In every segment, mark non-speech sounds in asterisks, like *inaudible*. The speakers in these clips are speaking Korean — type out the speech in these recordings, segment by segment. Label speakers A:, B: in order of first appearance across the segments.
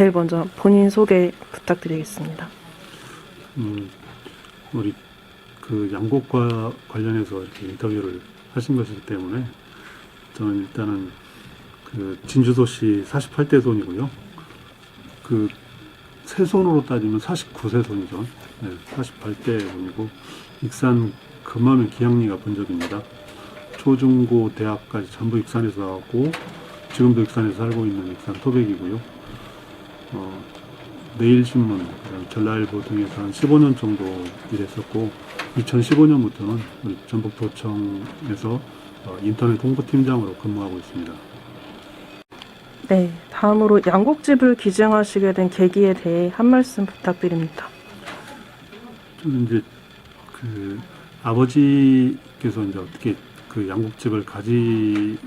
A: 제일 먼저 본인 소개 부탁드리겠습니다.
B: 음, 우리 그 양곡과 관련해서 이렇게 인터뷰를 하신 것이기 때문에 저는 일단은 그 진주도시 48대 손이고요. 그 세 손으로 따지면 49세 손이죠. 네, 48대 손이고 익산 금화면 기양리가 본적입니다. 초중고 대학까지 전부 익산에서 나왔고 지금도 익산에서 살고 있는 익산 토백이고요. 어, 내일신문, 그다음 전라일보 등에서 한 15년 정도 일했었고 2015년부터는 우리 전북도청에서 어, 인터넷 홍보팀장으로 근무하고 있습니다.
A: 네, 다음으로 양곡집을 기증하시게 된 계기에 대해 한 말씀 부탁드립니다.
B: 저는 이제 그 아버지께서 이제 어떻게 그 양곡집을 가지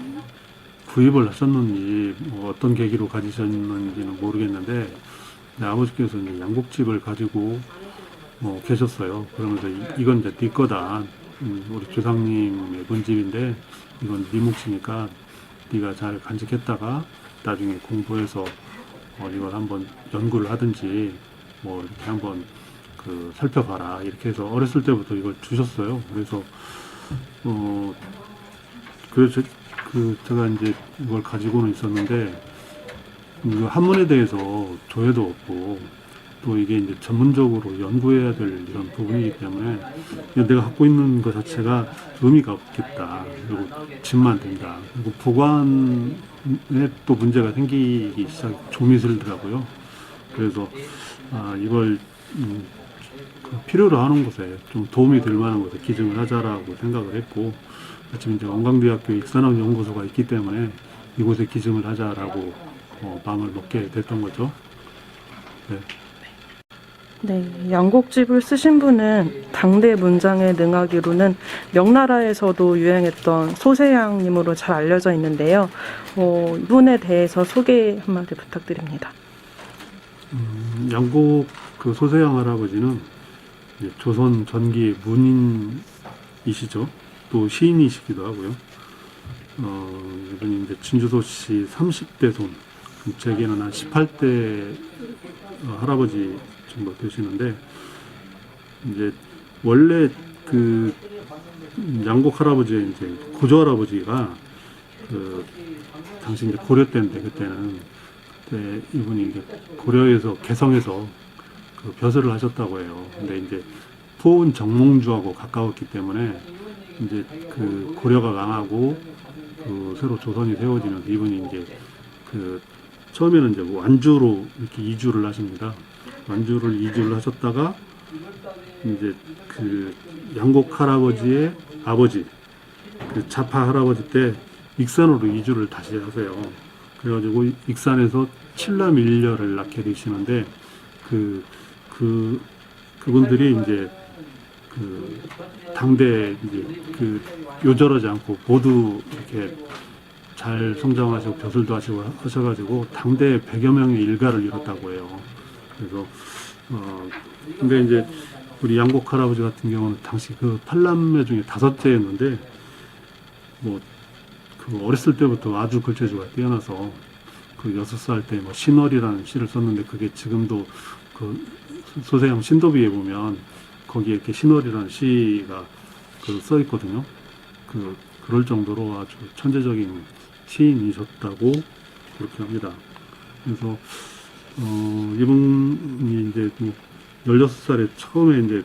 B: 구입을 하셨는지 뭐 어떤 계기로 가지셨는지는 모르겠는데 아버지께서 이제 양곡집을 가지고 뭐 계셨어요. 그러면서 이- 이건 이제 네 거다. 음, 우리 조상님의 본집인데 이건 네 몫이니까 네가 잘 간직했다가 나중에 공부해서 어, 이걸 한번 연구를 하든지 뭐 이렇게 한번 그 살펴봐라 이렇게 해서 어렸을 때부터 이걸 주셨어요. 그래서 어 그래서 그 제가 이제 이걸 가지고는 있었는데 이 한문에 대해서 조회도 없고 또 이게 이제 전문적으로 연구해야 될 이런 부분이기 때문에 내가 갖고 있는 것 자체가 의미가 없겠다. 그리고 짐만 된다. 그리고 보관에 또 문제가 생기기 시작 조미스르더라고요. 그래서 아 이걸 음, 그 필요로 하는 곳에 좀 도움이 될 만한 곳에 기증을 하자라고 생각을 했고 마침 이제 원광대학교 익산학 연구소가 있기 때문에 이곳에 기증을 하자라고 어, 마음을 먹게 됐던 거죠. 네.
A: 네, 양곡집을 쓰신 분은 당대 문장에 능하기로는 명나라에서도 유행했던 소세양님으로 잘 알려져 있는데요. 어, 이분에 대해서 소개 한마디 부탁드립니다.
B: 음, 양곡 그 소세양 할아버지는 조선 전기 문인이시죠. 또 시인이시기도 하고요. 어, 이분이 이제 진주도시 30대 손, 제게는 한 18대 어, 할아버지 정도 되시는데 이제 원래 그 양곡 할아버지의 이제 고조 할아버지가 그 당시 이제 고려 때인데 그때는 그때 이분이 이제 고려에서 개성에서 그 벼슬을 하셨다고 해요. 근데 이제 포은 정몽주하고 가까웠기 때문에 이제 그 고려가 망하고 그 새로 조선이 세워지면서 이분이 이제 그 처음에는 이제 완주로 이렇게 이주를 하십니다. 완주를 이주를 하셨다가 이제 그 양곡 할아버지의 아버지 그 자파 할아버지 때 익산으로 이주를 다시 하세요. 그래가지고 익산에서 칠남 일녀를 낳게 되시는데 그, 그, 그분들이 이제 그 당대 이제 그 요절하지 않고 모두 이렇게 잘 성장하시고 벼슬도 하시고 하셔가지고 당대 100여 명의 일가를 이뤘다고 해요. 그래서 어 근데 이제 우리 양곡 할아버지 같은 경우는 당시 그 팔남매 중에 다섯째였는데 뭐 그 어렸을 때부터 아주 글재주가 뛰어나서 그 여섯 살 때 뭐 신월이라는 시를 썼는데 그게 지금도 그 소세영 신도비에 보면 거기에 이렇게 신월이라는 시가 그 써 있거든요. 그 그럴 정도로 아주 천재적인 시인이셨다고 그렇게 합니다. 그래서 어 이분이 이제 뭐 16살에 처음에 이제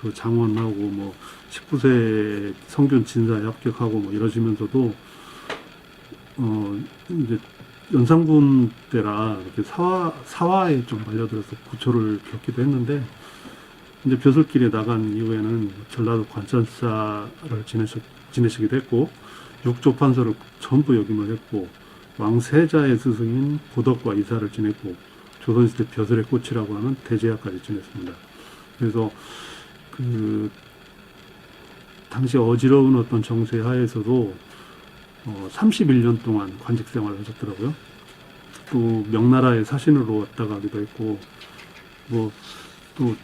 B: 그 장원하고 뭐 19세 성균 진사에 합격하고 뭐 이러시면서도 어 이제 연산군 때라 이렇게 사화 사화에 좀 말려들어서 고초를 겪기도 했는데 이제 벼슬길에 나간 이후에는 전라도 관찰사를 지내시, 지내시기도 했고 육조 판서를 전부 역임을 했고 왕세자의 스승인 고덕과 이사를 지냈고 조선시대 벼슬의 꽃이라고 하는 대제야까지 지냈습니다. 그래서 그 당시 어지러운 어떤 정세 하에서도 어, 31년 동안 관직 생활을 하셨더라고요. 또 명나라의 사신으로 왔다 가기도 했고 뭐또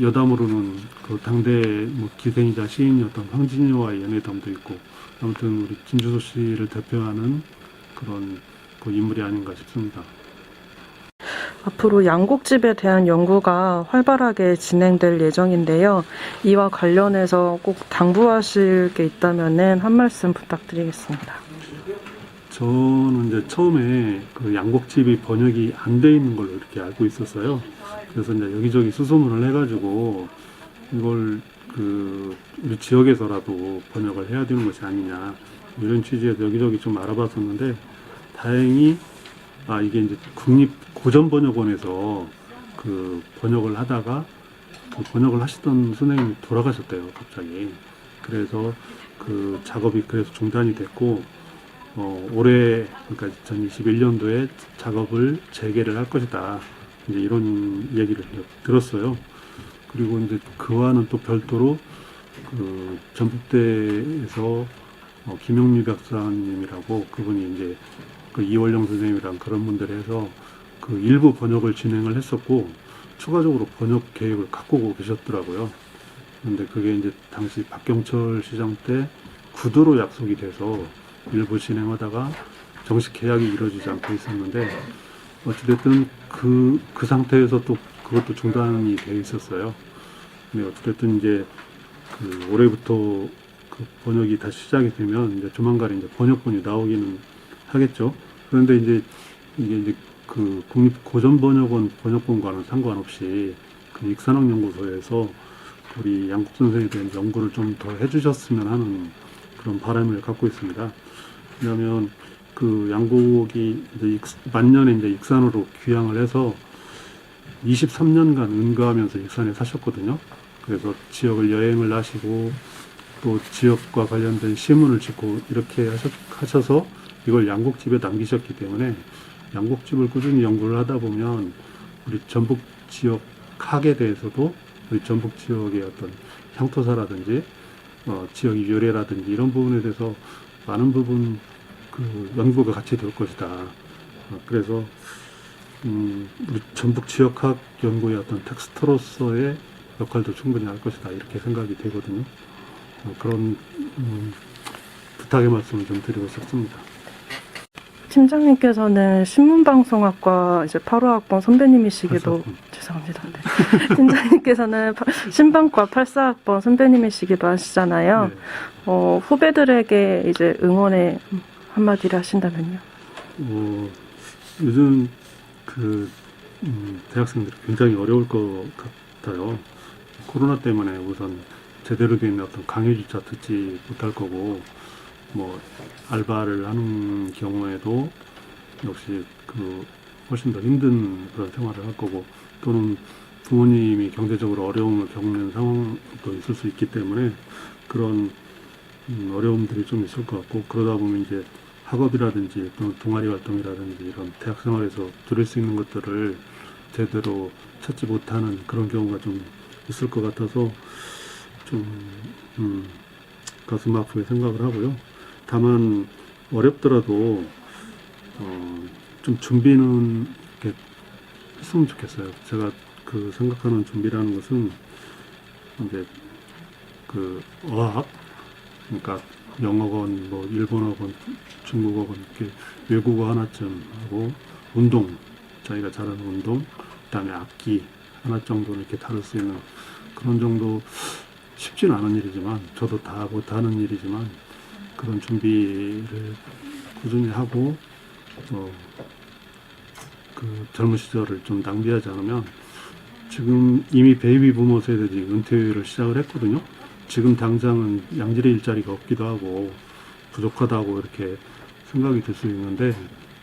B: 여담으로는 그 당대 뭐 기생이자 시인이었던 황진이와의 연애담도 있고 아무튼 우리 진주소 씨를 대표하는 그런 그 인물이 아닌가 싶습니다.
A: 앞으로 양곡집에 대한 연구가 활발하게 진행될 예정인데요. 이와 관련해서 꼭 당부하실 게 있다면은 한 말씀 부탁드리겠습니다.
B: 저는 이제 처음에 그 양곡집이 번역이 안 돼 있는 걸로 이렇게 알고 있었어요. 그래서 이제 여기저기 수소문을 해가지고 이걸 그 우리 지역에서라도 번역을 해야 되는 것이 아니냐 이런 취지에서 여기저기 좀 알아봤었는데 다행히 아 이게 이제 국립 고전 번역원에서 그 번역을 하다가 그 번역을 하시던 선생님이 돌아가셨대요 갑자기. 그래서 그 작업이 그래서 중단이 됐고 어, 올해 그러니까 2021년도에 작업을 재개를 할 것이다 이제 이런 얘기를 들었어요. 그리고 이제 그와는 또 별도로 그 전북대에서 어, 김영미 박사님이라고 그분이 이제 그 이월영 선생님이랑 그런 분들 해서 그 일부 번역을 진행을 했었고 추가적으로 번역 계획을 갖고 계셨더라고요. 근데 그게 이제 당시 박경철 시장 때 구두로 약속이 돼서 일부 진행하다가 정식 계약이 이루어지지 않고 있었는데 어찌됐든 그, 그 상태에서 또 그것도 중단이 돼 있었어요. 근데 어찌됐든 이제 그 올해부터 그 번역이 다시 시작이 되면 이제 조만간 이제 번역본이 나오기는 하겠죠. 그런데 이제 이게 이제 그 국립 고전 번역원 번역본과는 상관없이 그 익산학 연구소에서 우리 양국 선생에 대한 연구를 좀 더 해주셨으면 하는 그런 바람을 갖고 있습니다. 왜냐하면 그 양곡이 이제 익, 만년에 이제 익산으로 귀향을 해서 23년간 은가하면서 익산에 사셨거든요. 그래서 지역을 여행을 하시고 또 지역과 관련된 시문을 짓고 이렇게 하셔서 이걸 양곡집에 남기셨기 때문에 양곡집을 꾸준히 연구를 하다 보면 우리 전북 지역 학에 대해서도 우리 전북 지역의 어떤 향토사라든지 어, 지역의 유래라든지 이런 부분에 대해서 많은 부분 그 연구가 같이 될 것이다. 어, 그래서 음, 우리 전북 지역학 연구의 어떤 텍스트로서의 역할도 충분히 할 것이다 이렇게 생각이 되거든요. 어, 그런 음, 부탁의 말씀을 좀 드리고 싶습니다.
A: 팀장님께서는 신문방송학과 이제 8호학번 선배님이시기도
B: 팔사학번.
A: 죄송합니다. 네. *laughs* 팀장님께서는 파- 신방과 84학번 선배님이시기도 하시잖아요.
B: 네.
A: 어, 후배들에게 이제 응원의 한마디를 하신다면요.
B: 어, 요즘 그 음, 대학생들이 굉장히 어려울 것 같아요. 코로나 때문에 우선 제대로 된 어떤 강의조차 듣지 못할 거고 뭐 알바를 하는 경우에도 역시 그 훨씬 더 힘든 그런 생활을 할 거고 또는 부모님이 경제적으로 어려움을 겪는 상황도 있을 수 있기 때문에 그런 음, 어려움들이 좀 있을 것 같고 그러다 보면 이제 학업이라든지 또는 동아리 활동이라든지 이런 대학 생활에서 누릴 수 있는 것들을 제대로 찾지 못하는 그런 경우가 좀 있을 것 같아서 좀 음, 가슴 아프게 생각을 하고요. 다만 어렵더라도 어, 좀 준비는 했으면 좋겠어요. 제가 그 생각하는 준비라는 것은 이제 그 어학 그러니까 영어건 뭐 일본어건 중국어건 이렇게 외국어 하나쯤 하고 운동 자기가 잘하는 운동 그다음에 악기 하나 정도는 이렇게 다룰 수 있는 그런 정도 쉽지는 않은 일이지만 저도 다 못하는 일이지만 그런 준비를 꾸준히 하고 어, 그 젊은 시절을 좀 낭비하지 않으면 지금 이미 베이비 부모 세대들이 은퇴를 시작을 했거든요. 지금 당장은 양질의 일자리가 없기도 하고 부족하다고 이렇게 생각이 들 수 있는데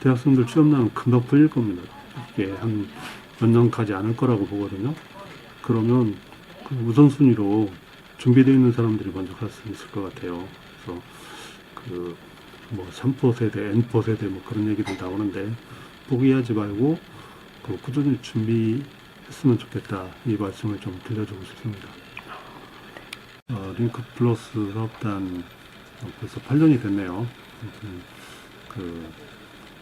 B: 대학생들 취업난은 금방 풀릴 겁니다. 이게 한 몇 년 가지 않을 거라고 보거든요. 그러면 그 우선순위로 준비되어 있는 사람들이 먼저 갈 수 있을 것 같아요. 그래서 그 뭐 3포 세대, N포 세대 뭐 그런 얘기도 나오는데 포기하지 말고 그 꾸준히 준비했으면 좋겠다 이 말씀을 좀 들려주고 싶습니다. 어, 링크 플러스 사업단 어, 벌써 8년이 됐네요. 그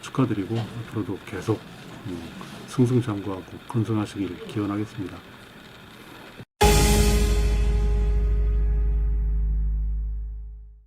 B: 축하드리고 앞으로도 계속 음, 승승장구하고 건승하시길 기원하겠습니다.